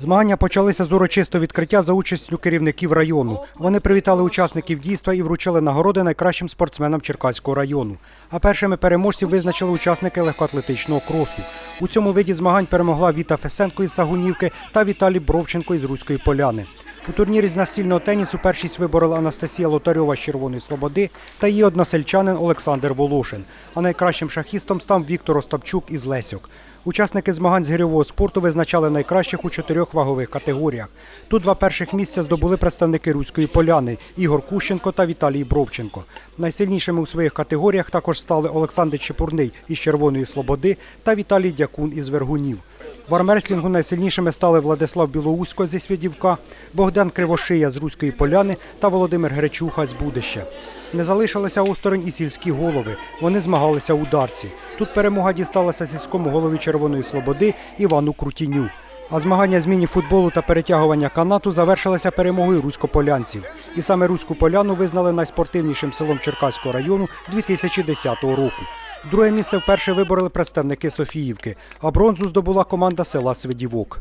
Змагання почалися з урочистого відкриття за участю керівників району. Вони привітали учасників дійства і вручили нагороди найкращим спортсменам Черкаського району. А першими переможців визначили учасники легкоатлетичного кросу. У цьому виді змагань перемогла Віта Фесенко із Сагунівки та Віталій Бровченко із Руської поляни. У турнірі з настільного тенісу першість виборола Анастасія Лотарьова з Червоної Слободи та її односельчанин Олександр Волошин. А найкращим шахістом став Віктор Остапчук із Лесьок. Учасники змагань з гирьового спорту визначали найкращих у чотирьох вагових категоріях. Тут два перших місця здобули представники Руської поляни Ігор Кущенко та Віталій Бровченко. Найсильнішими у своїх категоріях також стали Олександр Чепурний із Червоної Слободи та Віталій Дякун із Вергунів. В армреслінгу найсильнішими стали Владислав Білоусько зі Свідівка, Богдан Кривошия з Руської поляни та Володимир Гречуха з Будища. Не залишилися осторонь і сільські голови. Вони змагалися у дарці. Тут перемога дісталася сільському голові Червоної Слободи Івану Крутіню. А змагання з міні-футболу та перетягування канату завершилися перемогою руськополянців. І саме Руську поляну визнали найспортивнішим селом Черкаського району 2010 року. Друге місце вперше вибороли представники Софіївки, а бронзу здобула команда села Свидівок.